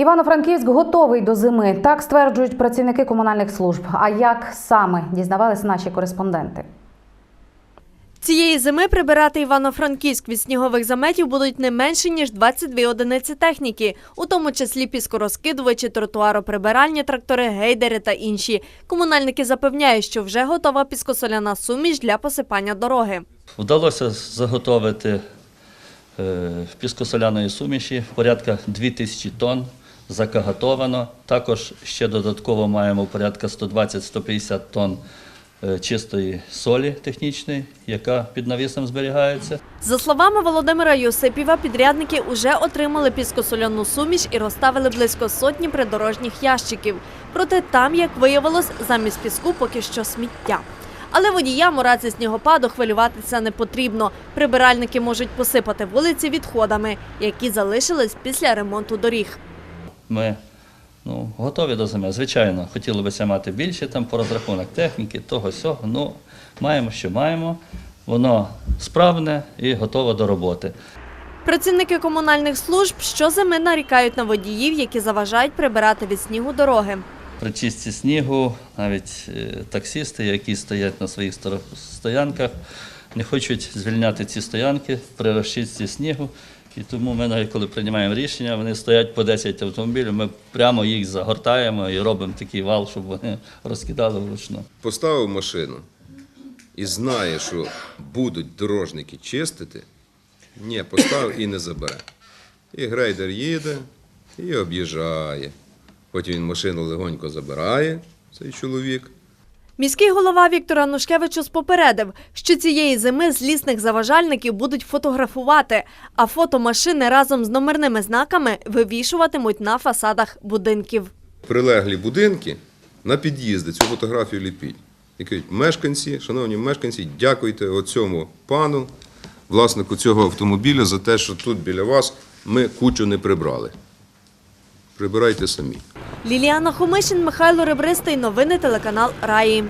Івано-Франківськ готовий до зими. Так стверджують працівники комунальних служб. А як саме дізнавались наші кореспонденти? Цієї зими прибирати Івано-Франківськ від снігових заметів будуть не менше, ніж 22 одиниці техніки, у тому числі піскорозкидувачі, тротуароприбиральні трактори, гейдери та інші. Комунальники запевняють, що вже готова піскосоляна суміш для посипання дороги. Вдалося заготовити е, піскосоляної суміші порядка 2000 тонн. Закагатовано. Також ще додатково маємо порядка 120-150 тонн е, чистої солі технічної, яка під навісом зберігається. За словами Володимира Йосипіва, підрядники уже отримали піскосоляну суміш і розставили близько сотні придорожніх ящиків. Проте там, як виявилось, замість піску поки що сміття. Але водіям у разі снігопаду хвилюватися не потрібно. Прибиральники можуть посипати вулиці відходами, які залишились після ремонту доріг. Ми ну, готові до зими. Звичайно, хотілося б мати більше там по розрахунок техніки, того сього. Ну, маємо, що маємо. Воно справне і готове до роботи. Працівники комунальних служб щозими нарікають на водіїв, які заважають прибирати від снігу дороги. При чистці снігу навіть е, таксісти, які стоять на своїх стоянках, не хочуть звільняти ці стоянки при розчистці снігу. І тому ми, навіть коли приймаємо рішення, вони стоять по 10 автомобілів, ми прямо їх загортаємо і робимо такий вал, щоб вони розкидали вручну. поставив машину і знає, що будуть дорожники чистити, ні, поставив і не забере. І грейдер їде і об'їжджає. Потім він машину легонько забирає, цей чоловік. Міський голова Віктор Анушкевичус попередив, що цієї зими злісних заважальників будуть фотографувати, а фотомашини разом з номерними знаками вивішуватимуть на фасадах будинків. Прилеглі будинки на під'їзди цю фотографію ліпіть. І кажуть, мешканці, шановні мешканці, дякуйте оцьому пану, власнику цього автомобіля, за те, що тут біля вас ми кучу не прибрали. Прибирайте самі. Ліліана Хомишин, Михайло Ребристий. Новини телеканал Раї.